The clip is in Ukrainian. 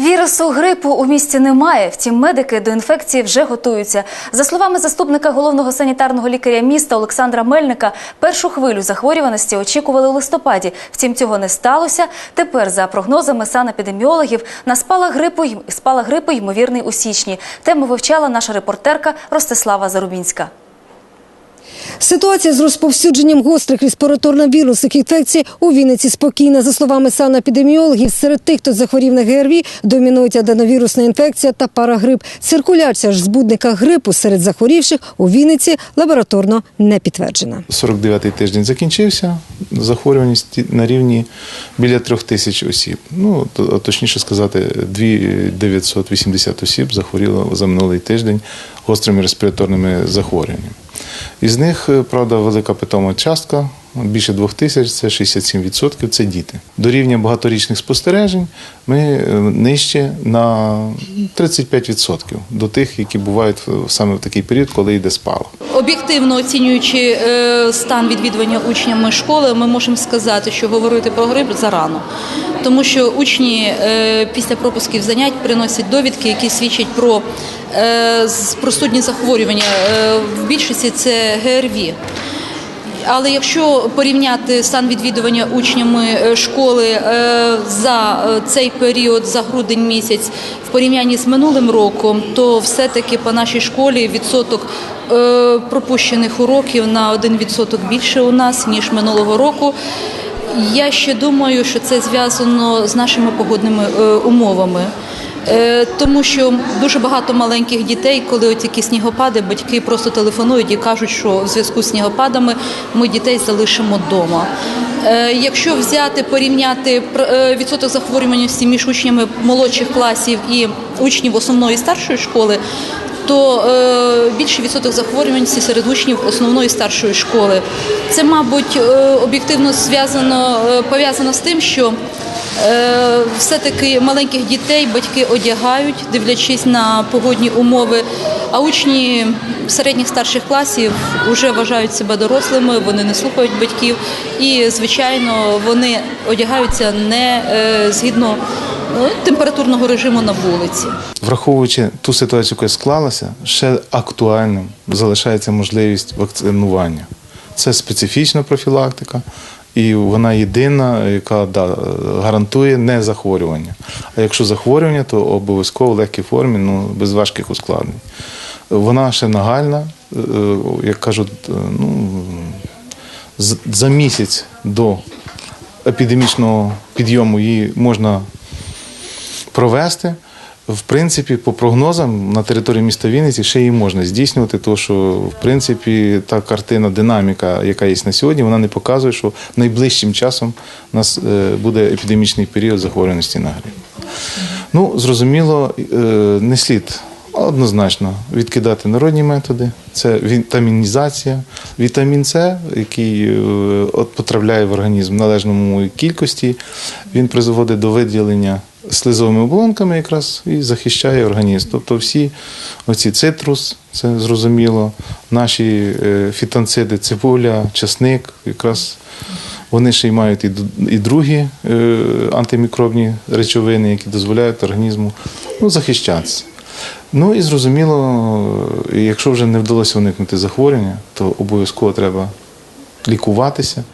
Вірусу грипу у місті немає. Втім, медики до інфекції вже готуються. За словами заступника головного санітарного лікаря міста Олександра Мельника, першу хвилю захворюваності очікували у листопаді. Втім, цього не сталося. Тепер, за прогнозами санепідеміологів, на спалах грипу спалах грипу ймовірний у січні. Тему вивчала наша репортерка Ростислава Зарубінська. Ситуація з розповсюдженням гострих респіраторно-вірусних інфекцій у Вінниці спокійна. За словами санепідеміологів, серед тих, хто захворів на ГРВІ, домінують аденовірусна інфекція та парагрип. Циркуляція ж збудника грипу серед захворівших у Вінниці лабораторно не підтверджена. 49-й тиждень закінчився. Захворюваність на рівні біля трьох тисяч осіб. Ну, точніше сказати, 2980 осіб захворіло за минулий тиждень гострими респіраторними захворюваннями. Із них, е, правда, велика питома частка, більше двох тисяч, це 67%, це діти. До рівня багаторічних спостережень ми е, нижче на 35% до тих, які бувають саме в такий період, коли йде спалах. Об'єктивно оцінюючи е, стан відвідування учнями школи, ми можемо сказати, що говорити про грип зарано, тому що учні е, після пропусків занять приносять довідки, які свідчать про простудні захворювання. В більшості це ГРВІ. Але якщо порівняти стан відвідування учнями е, школи е, за е, цей період, за грудень місяць, в порівнянні з минулим роком, то все-таки по нашій школі відсоток пропущених уроків на 1% більше у нас ніж минулого року. Я ще думаю, що це зв'язано з нашими погодними умовами. Е, Тому що дуже багато маленьких дітей, коли от такі снігопади, батьки просто телефонують і кажуть, що в зв'язку з снігопадами ми дітей залишимо вдома. Е, Якщо взяти порівняти е, відсоток захворюваності між учнями молодших класів і учнів основної старшої школи, то е, більший відсоток захворюваності серед учнів основної старшої школи. Це, мабуть, е, об'єктивно зв'язано е, пов'язано з тим, що Е, Все-таки маленьких дітей батьки одягають, дивлячись на погодні умови. А учні середніх старших класів вже вважають себе дорослими, вони не слухають батьків, і звичайно вони одягаються не е, згідно температурного режиму на вулиці. Враховуючи ту ситуацію, яка склалася, ще актуальним залишається можливість вакцинування. Це специфічна профілактика, і вона єдина, яка да, гарантує не захворювання. А якщо захворювання, то обов'язково в легкій формі, ну, без важких ускладнень. Вона ще нагальна, е, як кажуть, е, ну, за місяць до епідемічного підйому її можна провести. В принципі, по прогнозам на території міста Вінниці ще її можна здійснювати, тому що в принципі та картина, динаміка, яка є на сьогодні, вона не показує, що найближчим часом у нас е, буде епідемічний період захворюваності на грип. Ну, зрозуміло, е, не слід однозначно відкидати народні методи. Це вітамінізація, вітамін С, який е, от потрапляє в організм в належному кількості, він призводить до виділення слизовими оболонками якраз і захищає організм. Тобто всі оці цитрус, це зрозуміло, наші е, фітонциди, цибуля, часник, якраз вони ще й мають і, другі е, антимікробні речовини, які дозволяють організму ну, захищатися. Ну і зрозуміло, якщо вже не вдалося уникнути захворювання, то обов'язково треба лікуватися.